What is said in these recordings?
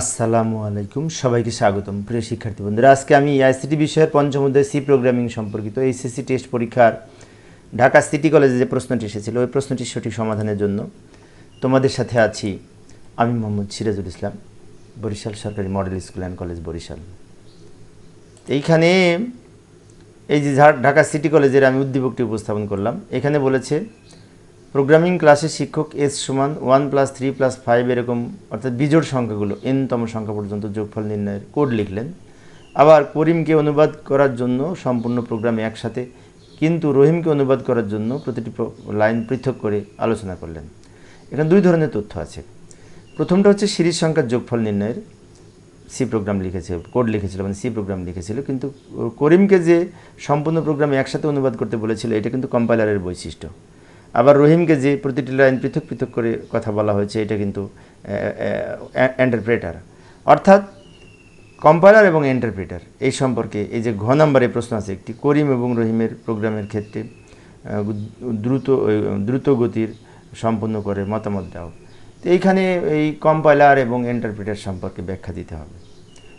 আসসালামু আলাইকুম। সবাইকে স্বাগতম। প্রিয় শিক্ষার্থী বন্ধুরা, আজকে আমি আইসিটি বিষয়ের পঞ্চম অধ্যায় সি প্রোগ্রামিং সম্পর্কিত এইচএসসি টেস্ট পরীক্ষার ঢাকা সিটি কলেজে যে প্রশ্নটি এসেছিল, ওই প্রশ্নটির সঠিক সমাধানের জন্য তোমাদের সাথে আছি আমি মোহাম্মদ সিরাজুল ইসলাম, বরিশাল সরকারি model school and college Barishal. এইখানে এই যে ঢাকা সিটি কলেজের আমি উদ্দীপকটি উপস্থাপন করলাম। এখানে বলেছে প্রোগ্রামিং ক্লাসে শিক্ষক এস সমান one plus three plus five এরকম, অর্থাৎ বিজোড় সংখ্যাগুলো এনতম সংখ্যা পর্যন্ত যোগফল নির্ণয়ের কোড লিখলেন। আবার করিমকে অনুবাদ করার জন্য সম্পূর্ণ প্রোগ্রাম একসাথে, কিন্তু রহিমকে অনুবাদ করার জন্য প্রতিটি লাইন পৃথক করে আলোচনা করলেন। এখানে দুই ধরনের তথ্য আছে। প্রথমটা হচ্ছে সিরিজ সংখ্যার যোগফল নির্ণয়ের। সি প্রোগ্রাম লিখেছে কোড লিখেছিল মানে সি প্রোগ্রাম লিখেছিল, কিন্তু করিমকে যে সম্পূর্ণ প্রোগ্রাম একসাথে অনুবাদ করতে বলেছিল, এটা কিন্তু কম্পাইলারের বৈশিষ্ট্য। আবার রহিমকে যে প্রতিটি লাইন পৃথক পৃথক করে কথা বলা হয়েছে, এটা কিন্তু এন্টারপ্রেটার অর্থাৎ কম্পাইলার এবং এন্টারপ্রেটার এই সম্পর্কে এই যে ঘ নম্বরে প্রশ্ন আছে, একটি করিম এবং রহিমের প্রোগ্রামের ক্ষেত্রে দ্রুত দ্রুত গতির সম্পন্ন করে মতামত দাও। তো এইখানে এই কম্পাইলার এবং এন্টারপ্রেটার সম্পর্কে ব্যাখ্যা দিতে হবে।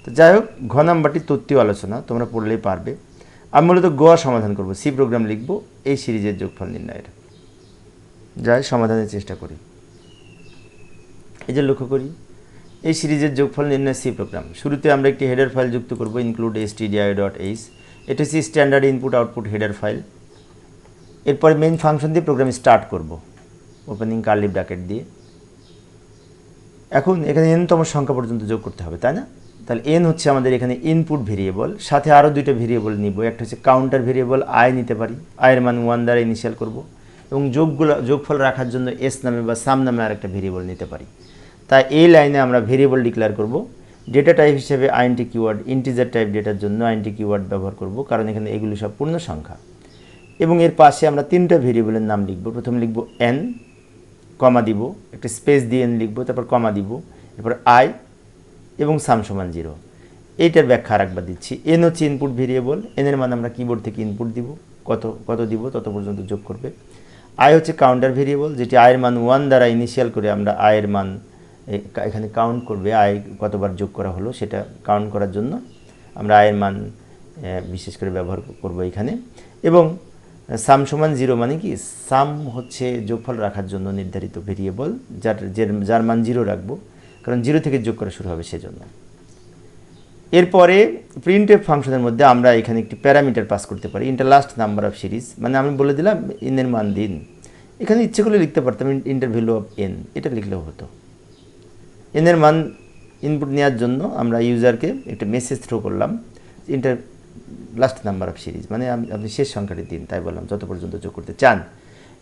তো যাই হোক, ঘ নাম্বারটি তত্ত্বীয় আলোচনা, তোমরা পড়লেই পারবে। আমি মূলত গোয়া সমাধান করব, সি প্রোগ্রাম লিখব, এই সিরিজের যোগফল নির্ণয়ের। যাই সমাধানের চেষ্টা করি। এই যে লক্ষ্য করি, এই সিরিজের যোগফল নির্ণয় সি প্রোগ্রাম শুরুতে আমরা একটি হেডার ফাইল যুক্ত করব include S TDI dot H এটা হচ্ছে standard input output header file এরপরে মেইন ফাংশন দিয়ে প্রোগ্রাম স্টার্ট করব ওপেনিং কার্লি ব্র্যাকেট দিয়ে। এখন এখানে এনতম সংখ্যা পর্যন্ত যোগ করতে হবে, তাই না? তাহলে এন হচ্ছে আমাদের এখানে ইনপুট ভেরিয়েবল সাথে আরও দুইটা ভেরিয়েবল নিব। একটা হচ্ছে কাউন্টার ভেরিয়েবল আয় নিতে পারি। আয়ের মান ওয়ান দ্বারা ইনিশিয়াল করব। এবং যোগগুলো যোগফল রাখার জন্য এস নামে বা সাম নামে আরেকটা ভেরিয়েবল নিতে পারি। তাই এই লাইনে আমরা ভেরিয়েবল ডিক্লেয়ার করব। ডেটা টাইপ হিসেবে আইএনটি কিওয়ার্ড ইন্টিজার টাইপ ডেটার জন্য আইনটি কিওয়ার্ড ব্যবহার করব, কারণ এখানে এগুলি সব পূর্ণ সংখ্যা। এবং এর পাশে আমরা তিনটা ভেরিয়েবলের নাম লিখব। প্রথমে লিখব এন কমা দিব, একটা স্পেস দিয়ে এন লিখব, তারপর কমা দিব, এরপর আই এবং সাম সমান জিরো এইটার ব্যাখ্যা আর একবার দিচ্ছি। এন হচ্ছে ইনপুট ভেরিয়েবল এনের মান আমরা কিবোর্ড থেকে ইনপুট দিব। কত কত দিব, তত পর্যন্ত যোগ করবে। আই হচ্ছে কাউন্টার ভেরিয়েবল যেটি আয়ের মান ওয়ান দ্বারা ইনিশিয়াল করে আমরা আয়ের মান এখানে কাউন্ট করবে। আয় কতবার যোগ করা হলো সেটা কাউন্ট করার জন্য আমরা আয়ের মান বিশেষ করে ব্যবহার করব এখানে। এবং সাম সমান জিরো মানে কি? সাম হচ্ছে যোগফল রাখার জন্য নির্ধারিত ভেরিয়েবল যার যার মান জিরো রাখব। কারণ জিরো থেকে যোগ করা শুরু হবে সেজন্য। এরপরে প্রিন্টের ফাংশনের মধ্যে আমরা এখানে একটি প্যারামিটার পাস করতে পারি enter last number of series মানে আমি বলে দিলাম এনের মান দিন। এখানে ইচ্ছে করলে লিখতে পারতাম ইন্টার ভ্যালু অফ এন এটা লিখলেও হতো। এনের মান ইনপুট নেওয়ার জন্য আমরা ইউজারকে একটা মেসেজ থ্রো করলাম enter last number of series মানে আপনি শেষ সংখ্যাটি দিন, তাই বললাম, যত পর্যন্ত যোগ করতে চান।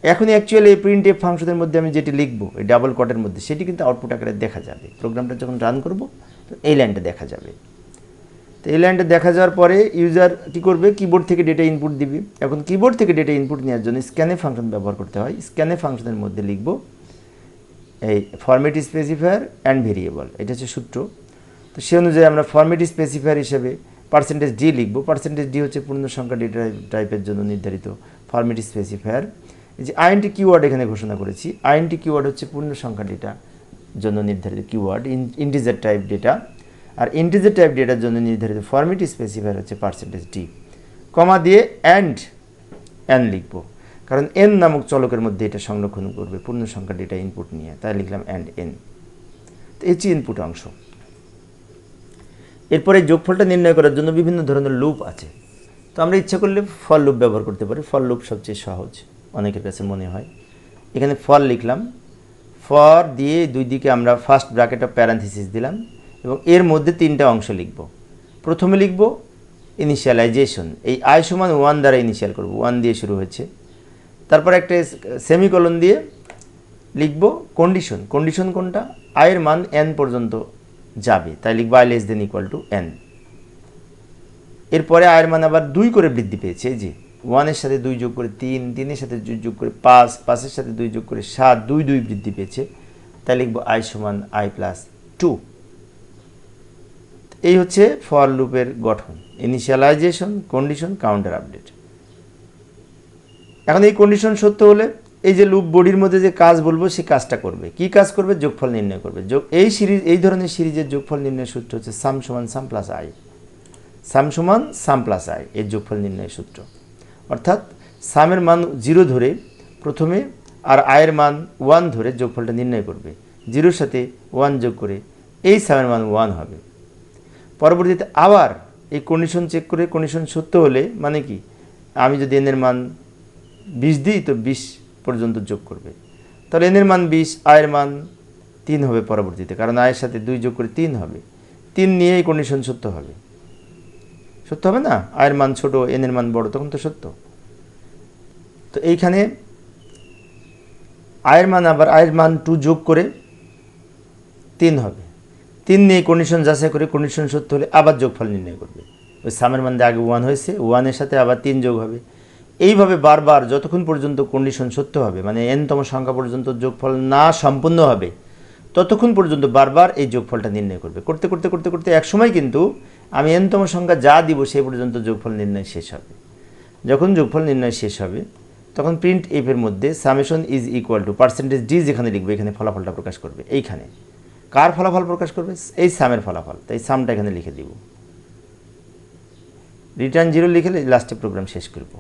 এখন অ্যাকচুয়ালি এই প্রিন্ট এফ ফাংশনের মধ্যে আমি যেটি লিখব, এই ডাবল কটের মধ্যে, সেটি কিন্তু আউটপুট আকারে দেখা যাবে। প্রোগ্রামটা যখন রান করব, তো এই লাইনটা দেখা যাবে। তো এই লাইনটা দেখা যাওয়ার পরে ইউজার কী করবে? কিবোর্ড থেকে ডেটা ইনপুট দিবে। এখন কিবোর্ড থেকে ডেটা ইনপুট নেওয়ার জন্য স্ক্যানে ফাংশন ব্যবহার করতে হয়। স্ক্যানে ফাংশনের মধ্যে লিখব এই ফরম্যাট স্পেসিফায়ার অ্যান্ড ভেরিয়েবল এটা হচ্ছে সূত্র। তো সে অনুযায়ী আমরা ফরম্যাট স্পেসিফায়ার হিসেবে পার্সেন্টেজ ডি লিখব। পার্সেন্টেজ ডি হচ্ছে পূর্ণ সংখ্যা ডেটা টাইপের জন্য নির্ধারিত ফরম্যাট স্পেসিফায়ার এই যে আইএনটি কিওয়ার্ড এখানে ঘোষণা করেছি। আইএনটি কিওয়ার্ড হচ্ছে পূর্ণ সংখ্যা ডেটা জন্য নির্ধারিত কিওয়ার্ড ইন্টিজার টাইপ ডেটা আর ইন্টিজার টাইপ ডেটার জন্য নির্ধারিত ফরম্যাট স্পেসিফায়ার হচ্ছে পার্সেন্টেজ ডি কমা দিয়ে অ্যান্ড এন লিখব। কারণ এন নামক চলকের মধ্যে এটা সংরক্ষণ করবে পূর্ণ সংখ্যা ডেটা ইনপুট নিয়ে। তাই লিখলাম অ্যান্ড এন তো এই ইনপুট অংশ। এরপরে যোগফলটা নির্ণয় করার জন্য বিভিন্ন ধরনের লুপ আছে। তো আমরা ইচ্ছা করলে ফল লুপ ব্যবহার করতে পারি। ফল লুপ সবচেয়ে সহজ, অনেকের কাছে মনে হয়। এখানে ফল লিখলাম। ফর দিয়ে দুই দিকে আমরা ফার্স্ট ব্র্যাকেট অফ প্যারান্থিসিস দিলাম। এবং এর মধ্যে তিনটা অংশ লিখব। প্রথমে লিখব ইনিশিয়ালাইজেশন এই আই সমান ওয়ান দ্বারা ইনিশিয়াল করব ওয়ান দিয়ে শুরু হয়েছে। তারপর একটা সেমিকলন দিয়ে লিখব কন্ডিশন কন্ডিশন কোনটা? আয়ের মান এন পর্যন্ত যাবে, তাই লিখব I less than equal to N এরপরে আয়ের মান আবার দুই করে বৃদ্ধি পেয়েছে যে ওয়ানের সাথে দুই যোগ করে তিন, তিনের সাথে দুই যোগ করে পাঁচ, পাঁচের সাথে দুই যোগ করে সাত, দুই দুই বৃদ্ধি পেয়েছে। তাই লিখব আই সমান আই প্লাস টু এই হচ্ছে ফর লুপের গঠন ইনিশিয়ালাইজেশন কন্ডিশন কাউন্টার আপডেট এখন এই কন্ডিশন সত্য হলে এই যে লুপ বডির মধ্যে যে কাজ বলব সেই কাজটা করবে। কি কাজ করবে? যোগফল নির্ণয় করবে। যোগ এই সিরিজ এই ধরনের সিরিজের যোগফল নির্ণয়ের সূত্র হচ্ছে সাম সমান সাম প্লাস আই সাম সমান সাম প্লাস আই এর যোগফল নির্ণয়ের সূত্র। অর্থাৎ সামের মান জিরো ধরে প্রথমে আর আয়ের মান ওয়ান ধরে যোগফলটা নির্ণয় করবে। জিরোর সাথে ওয়ান যোগ করে এই সামের মান ওয়ান হবে। পরবর্তীতে আবার এই কন্ডিশন চেক করে কন্ডিশন সত্য হলে মানে কি? আমি যদি এনের মান বিশ দিই, তো বিশ পর্যন্ত যোগ করবে। তাহলে এনের মান বিশ আয়ের মান তিন হবে পরবর্তীতে, কারণ আয়ের সাথে দুই যোগ করে তিন হবে। তিন নিয়ে এই কন্ডিশন সত্য হবে। সত্য হবে না? আয়ের মান ছোট এনের মান বড়, তখন তো সত্য। তো এইখানে আয়ের মান আবার আয়ের মান টু যোগ করে তিন হবে। তিন নিয়ে কন্ডিশন যাচাই করে কন্ডিশন সত্য হলে আবার যোগফল নির্ণয় করবে। ওই সামের মান আগে ওয়ান হয়েছে ওয়ানের সাথে আবার তিন যোগ হবে। এইভাবে বারবার যতক্ষণ পর্যন্ত কন্ডিশন সত্য হবে মানে এনতম সংখ্যা পর্যন্ত যোগফল না সম্পূর্ণ হবে, ততক্ষণ পর্যন্ত বারবার এই যোগফলটা নির্ণয় করবে। করতে করতে করতে করতে একসময় কিন্তু আমি এনতম সংখ্যা যা দিব সেই পর্যন্ত যোগফল নির্ণয় শেষ হবে। যখন যোগফল নির্ণয় শেষ হবে, তখন প্রিন্ট এফের মধ্যে summation is equal to percentage D যেখানে লিখবে, এখানে ফলাফলটা প্রকাশ করবে। এইখানে। কার ফলাফল প্রকাশ করবে? এই সামের ফলাফল। তাই সামটা এখানে লিখে দিব। রিটার্ন জিরো লিখে লাস্টে প্রোগ্রাম শেষ করব।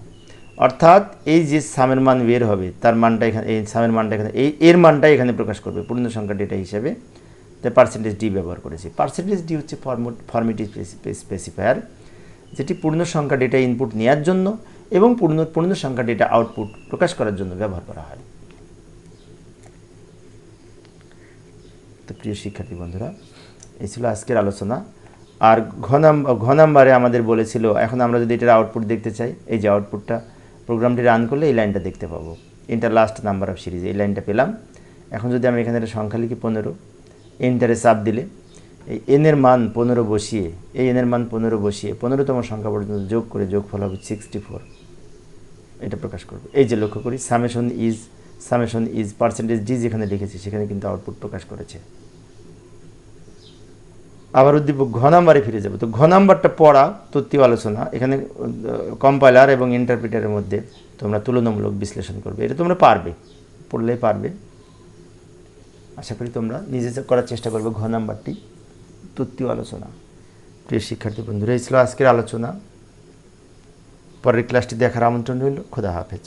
অর্থাৎ এই যে সামের মান বের হবে, তার মানটা এখানে, এই সামের মানটা এখানে, এই, এর মানটাই এখানে প্রকাশ করবে পূর্ণ সংখ্যা ডেটা হিসেবে। তাই পার্সেন্টেজ ডি ব্যবহার করেছি। পার্সেন্টেজ ডি হচ্ছে ফর্মট ফর্মেটিভ স্পেসিফায়ার যেটি পূর্ণ সংখ্যা ডেটা ইনপুট নেওয়ার জন্য এবং পূর্ণ পূর্ণ সংখ্যা ডেটা আউটপুট প্রকাশ করার জন্য ব্যবহার করা হয়। তো প্রিয় শিক্ষার্থী বন্ধুরা, এই ছিল আজকের আলোচনা। আর ঘ নাম্বার ঘ নাম্বারে আমাদের বলেছিল, এখন আমরা যদি এটার আউটপুট দেখতে চাই, এই যে আউটপুটটা প্রোগ্রামটি রান করলে এই লাইনটা দেখতে পাবো। Enter last number of series এই লাইনটা পেলাম। এখন যদি আমি এখানে একটা সংখ্যা লিখি পনেরো এন্টারে চাপ দিলে, এই এনের মান পনেরো বসিয়ে, এই এনের মান পনেরো বসিয়ে, পনেরোতম সংখ্যা পর্যন্ত যোগ করে যোগফল হবে সিক্সটি ফোর এটা প্রকাশ করবে। এই যে লক্ষ্য করি summation is summation is percentage D যেখানে লিখেছি, সেখানে কিন্তু আউটপুট প্রকাশ করেছে। আবার উদ্দীপক ঘ নাম্বারে ফিরে যাব। তো ঘ নাম্বারটা পড়া, তথ্য আলোচনা, এখানে কম্পাইলার এবং ইন্টারপ্রিটারের মধ্যে তোমরা তুলনামূলক বিশ্লেষণ করবে। এটা তোমরা পারবে, পড়লেই পারবে। আশা করি তোমরা নিজে করার চেষ্টা করবে ঘ নাম্বারটি, তথ্য আলোচনা। প্রিয় শিক্ষার্থী বন্ধুরা, এই ছিল আজকের আলোচনা। পরের ক্লাসটি দেখার আমন্ত্রণ রইল। খোদা হাফেজ।